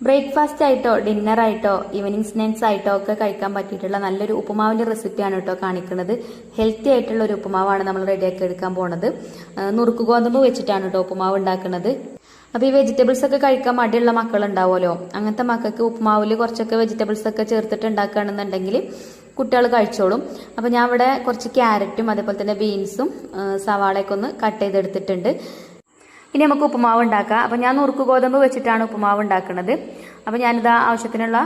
Breakfast ആയിട്ടോ dinner ആയിട്ടോ evening snacks ആയിട്ടോ ഒക്കെ കഴിക്കാൻ പറ്റിയിട്ടുള്ള നല്ലൊരു ഉപ്പുമാവിന്റെ റെസിപ്പിയാണ് കേട്ടോ കാണിക്കുന്നത്. ഹെൽത്തി ആയിട്ടുള്ള ഒരു ഉപ്പുമാവാണ് നമ്മൾ റെഡിയാക്കി എടുക്കാൻ പോണത്. നുറുക്ക് ഗോതമ്പ് വെച്ചിട്ടാണ് കേട്ടോ ഉപ്പുമാവ് ഉണ്ടാക്കുന്നത്. അപ്പോൾ ഈ വെജിറ്റബിൾസ് ഒക്കെ കഴിക്കാൻ മടിയുള്ള മക്കൾ മക്കളുണ്ടാവുമല്ലോ? അങ്ങനത്തെ മക്കൾക്ക് ഉപ്പുമാവിൽ കുറച്ചൊക്കെ വെജിറ്റബിൾസ് ഒക്കെ ചേർത്തിട്ട് ഉണ്ടാക്കുകയാണെന്നുണ്ടെങ്കിൽ കുട്ടികൾ കഴിച്ചോളും. അപ്പോൾ ഞാൻ ഇവിടെ കുറച്ച് ക്യാരറ്റും അതേപോലെ തന്നെ ബീൻസും സവാളയൊക്കെ ഒന്ന് കട്ട് ചെയ്തെടുത്തിട്ടുണ്ട്. ഇനി നമുക്ക് ഉപ്പുമാവ് ഉണ്ടാക്കാം. അപ്പോൾ ഞാൻ നുറുക്ക് ഗോതമ്പ് വെച്ചിട്ടാണ് ഉപ്പുമാവ് ഉണ്ടാക്കുന്നത്. അപ്പോൾ ഞാനിതാ ആവശ്യത്തിനുള്ള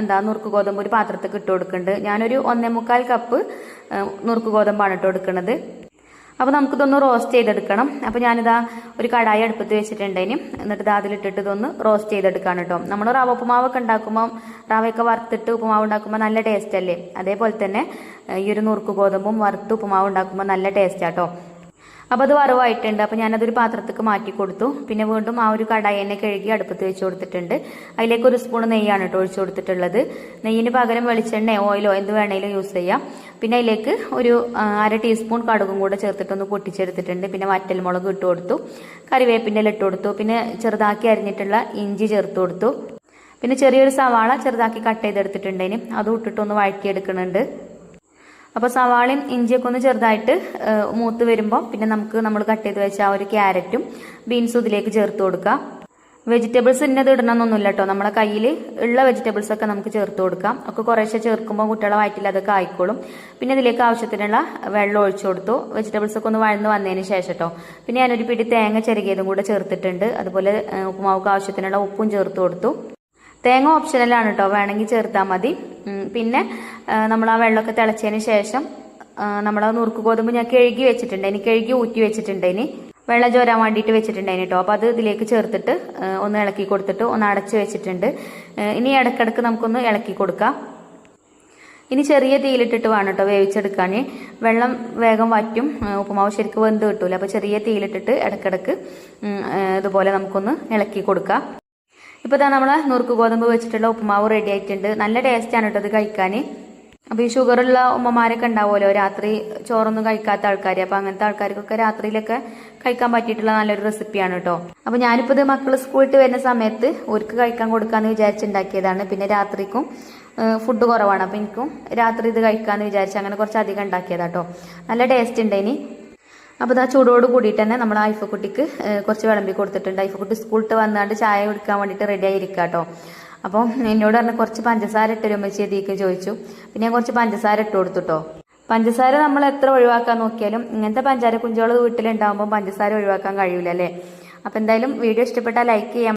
എന്താ നുറുക്ക് ഗോതമ്പ് ഒരു പാത്രത്തിൽ ഇട്ട് കൊടുക്കുന്നുണ്ട്. ഞാനൊരു ഒന്നേ മുക്കാൽ കപ്പ് നുറുക്ക് ഗോതമ്പാണ് ഇട്ട് കൊടുക്കുന്നത്. അപ്പോൾ നമുക്കിതൊന്ന് റോസ്റ്റ് ചെയ്തെടുക്കണം. അപ്പോൾ ഞാനിതാ ഒരു കടായി അടുപ്പത്ത് വെച്ചിട്ടുണ്ടേനും എന്നിട്ട് ഇത് അതിലിട്ടിട്ട് ഇതൊന്ന് റോസ്റ്റ് ചെയ്തെടുക്കാണ് കേട്ടോ. നമ്മൾ റവ ഉപ്പുമാവൊക്കെ ഉണ്ടാക്കുമ്പോൾ റവയൊക്കെ വറുത്തിട്ട് ഉപ്പുമാവ് ഉണ്ടാക്കുമ്പോൾ നല്ല ടേസ്റ്റ് അല്ലേ? അതേപോലെ തന്നെ ഈ ഒരു നുറുക്ക് ഗോതമ്പും വറുത്ത് ഉപ്പുമാവ് ഉണ്ടാക്കുമ്പോൾ നല്ല ടേസ്റ്റാട്ടോ അപ്പോൾ അത് വറവായിട്ടുണ്ട്. അപ്പോൾ ഞാനതൊരു പാത്രത്തേക്ക് മാറ്റി കൊടുത്തു. പിന്നെ വീണ്ടും ആ ഒരു കടായി എന്നെ കഴുകി അടുപ്പത്ത് വെച്ച് കൊടുത്തിട്ടുണ്ട്. അതിലേക്ക് ഒരു സ്പൂൺ നെയ്യാണ് കേട്ടോ ഒഴിച്ചു കൊടുത്തിട്ടുള്ളത്. നെയ്യിന് പകരം വെളിച്ചെണ്ണയോ ഓയിലോ എന്ത് വേണേലും യൂസ് ചെയ്യാം. പിന്നെ അതിലേക്ക് ഒരു അര ടീസ്പൂൺ കടുകും കൂടെ ചേർത്തിട്ടൊന്ന് പൊട്ടിച്ചെടുത്തിട്ടുണ്ട്. പിന്നെ വറ്റൽമുളക് ഇട്ട് കൊടുത്തു. കറിവേപ്പിന്റെ ഇട്ട് കൊടുത്തു. പിന്നെ ചെറുതാക്കി അരിഞ്ഞിട്ടുള്ള ഇഞ്ചി ചേർത്ത് കൊടുത്തു. പിന്നെ ചെറിയൊരു സവാള ചെറുതാക്കി കട്ട് ചെയ്തെടുത്തിട്ടുണ്ടേനും അതും ഇട്ടിട്ടൊന്ന് വഴറ്റിയെടുക്കുന്നുണ്ട്. അപ്പോൾ സവാളയും ഇഞ്ചിയൊക്കെ ഒന്ന് ചെറുതായിട്ട് മൂത്ത് വരുമ്പോൾ പിന്നെ നമുക്ക് നമ്മൾ കട്ട് ചെയ്ത് വെച്ച ആ ഒരു ക്യാരറ്റും ബീൻസും ഇതിലേക്ക് ചേർത്ത് കൊടുക്കാം. വെജിറ്റബിൾസ് ഇന്നത് ഇടണമെന്നൊന്നുമില്ല കേട്ടോ നമ്മുടെ കയ്യിൽ ഉള്ള വെജിറ്റബിൾസ് ഒക്കെ നമുക്ക് ചേർത്ത് കൊടുക്കാം. ഒക്കെ കുറേശ്ശെ ചേർക്കുമ്പോൾ കുട്ടികളെ വയറ്റിൽ അതൊക്കെ ആയിക്കോളും. പിന്നെ ഇതിലേക്ക് ആവശ്യത്തിനുള്ള വെള്ളം ഒഴിച്ചു കൊടുത്തു. വെജിറ്റബിൾസ് ഒക്കെ ഒന്ന് വഴന്ന് വന്നതിന് ശേഷം കേട്ടോ പിന്നെ ഞാനൊരു പിടി തേങ്ങ ചെറുകിയതും കൂടെ ചേർത്തിട്ടുണ്ട്. അതുപോലെ ഉപ്പുമാവുക്ക് ആവശ്യത്തിനുള്ള ഉപ്പും ചേർത്ത് കൊടുത്തു. തേങ്ങ ഓപ്ഷണലാണ് കേട്ടോ വേണമെങ്കിൽ ചേർത്താൽ മതി. പിന്നെ നമ്മൾ ആ വെള്ളമൊക്കെ തിളച്ചതിന് ശേഷം നമ്മൾ ആ നുറുക്ക് ഗോതമ്പ് ഞാൻ കഴുകി വെച്ചിട്ടുണ്ട്. ഇനി കഴുകി ഊറ്റി വെച്ചിട്ടുണ്ട് ഇനി. വെള്ളം ചോരാൻ വേണ്ടിയിട്ട് വെച്ചിട്ടുണ്ടായിന് കേട്ടോ. അപ്പോൾ അത് ഇതിലേക്ക് ചേർത്തിട്ട് ഒന്ന് ഇളക്കി കൊടുത്തിട്ട് ഒന്ന് അടച്ച് വെച്ചിട്ടുണ്ട്. ഇനി ഇടക്കിടക്ക് നമുക്കൊന്ന് ഇളക്കി കൊടുക്കാം. ഇനി ചെറിയ തീയിലിട്ടിട്ട് വേണം കേട്ടോ വേവിച്ചെടുക്കാൻ. വെള്ളം വേഗം വറ്റും. ഉപ്പുമാവ് ശരിക്കും വെന്ത് കിട്ടൂല. അപ്പോൾ ചെറിയ തീയിലിട്ടിട്ട് ഇടക്കിടക്ക് ഇതുപോലെ നമുക്കൊന്ന് ഇളക്കി കൊടുക്കാം. ഇപ്പോൾ ഇതാ നമ്മൾ നുറുക്ക് ഗോതമ്പ് വെച്ചിട്ടുള്ള ഉപ്പുമാവ് റെഡി ആയിട്ടുണ്ട്. നല്ല ടേസ്റ്റാണ് കേട്ടോ ഇത് കഴിക്കാൻ. അപ്പോൾ ഈ ഷുഗറുള്ള ഉമ്മമാരൊക്കെ ഉണ്ടാവുമല്ലോ? രാത്രി ചോറൊന്നും കഴിക്കാത്ത ആൾക്കാർ അപ്പോൾ അങ്ങനത്തെ ആൾക്കാർക്കൊക്കെ രാത്രിയിലൊക്കെ കഴിക്കാൻ പറ്റിയിട്ടുള്ള നല്ലൊരു റെസിപ്പിയാണ് കേട്ടോ. അപ്പോൾ ഞാനിപ്പോൾ ഇത് മക്കൾ സ്കൂളിട്ട് വരുന്ന സമയത്ത് ഒരുക്ക് കഴിക്കാൻ കൊടുക്കാമെന്ന് വിചാരിച്ചുണ്ടാക്കിയതാണ്. പിന്നെ രാത്രിക്കും ഫുഡ് കുറവാണ്. അപ്പോൾ എനിക്കും രാത്രി ഇത് കഴിക്കാമെന്ന് വിചാരിച്ച് അങ്ങനെ കുറച്ച് അധികം ഉണ്ടാക്കിയതാട്ടോ നല്ല ടേസ്റ്റ് ഉണ്ട് ഇനി. അപ്പോൾ ഇതാ ചൂടോട് കൂടിയിട്ട് തന്നെ നമ്മൾ ഐഫക്കുട്ടിക്ക് കുറച്ച് വിളമ്പി കൊടുത്തിട്ടുണ്ട്. ഐഫക്കുട്ടി സ്കൂളിട്ട് വന്നാണ്ട് ചായ കുടിക്കാൻ വേണ്ടിയിട്ട് റെഡി ആയിരിക്കാം കേട്ടോ അപ്പോൾ എന്നോട് പറഞ്ഞ കുറച്ച് പഞ്ചസാര ഇട്ട് രമേശി എതിയൊക്കെ ചോദിച്ചു. പിന്നെ ഞാൻ കുറച്ച് പഞ്ചസാര ഇട്ട് കൊടുത്തുട്ടോ. പഞ്ചസാര നമ്മൾ എത്ര ഒഴിവാക്കാൻ നോക്കിയാലും ഇങ്ങനത്തെ പഞ്ചാര കുഞ്ചുകൾ വീട്ടിലുണ്ടാകുമ്പോൾ പഞ്ചസാര ഒഴിവാക്കാൻ കഴിയില്ല അല്ലേ അപ്പോൾ എന്തായാലും വീഡിയോ ഇഷ്ടപ്പെട്ടാൽ ലൈക്ക് ചെയ്യാം.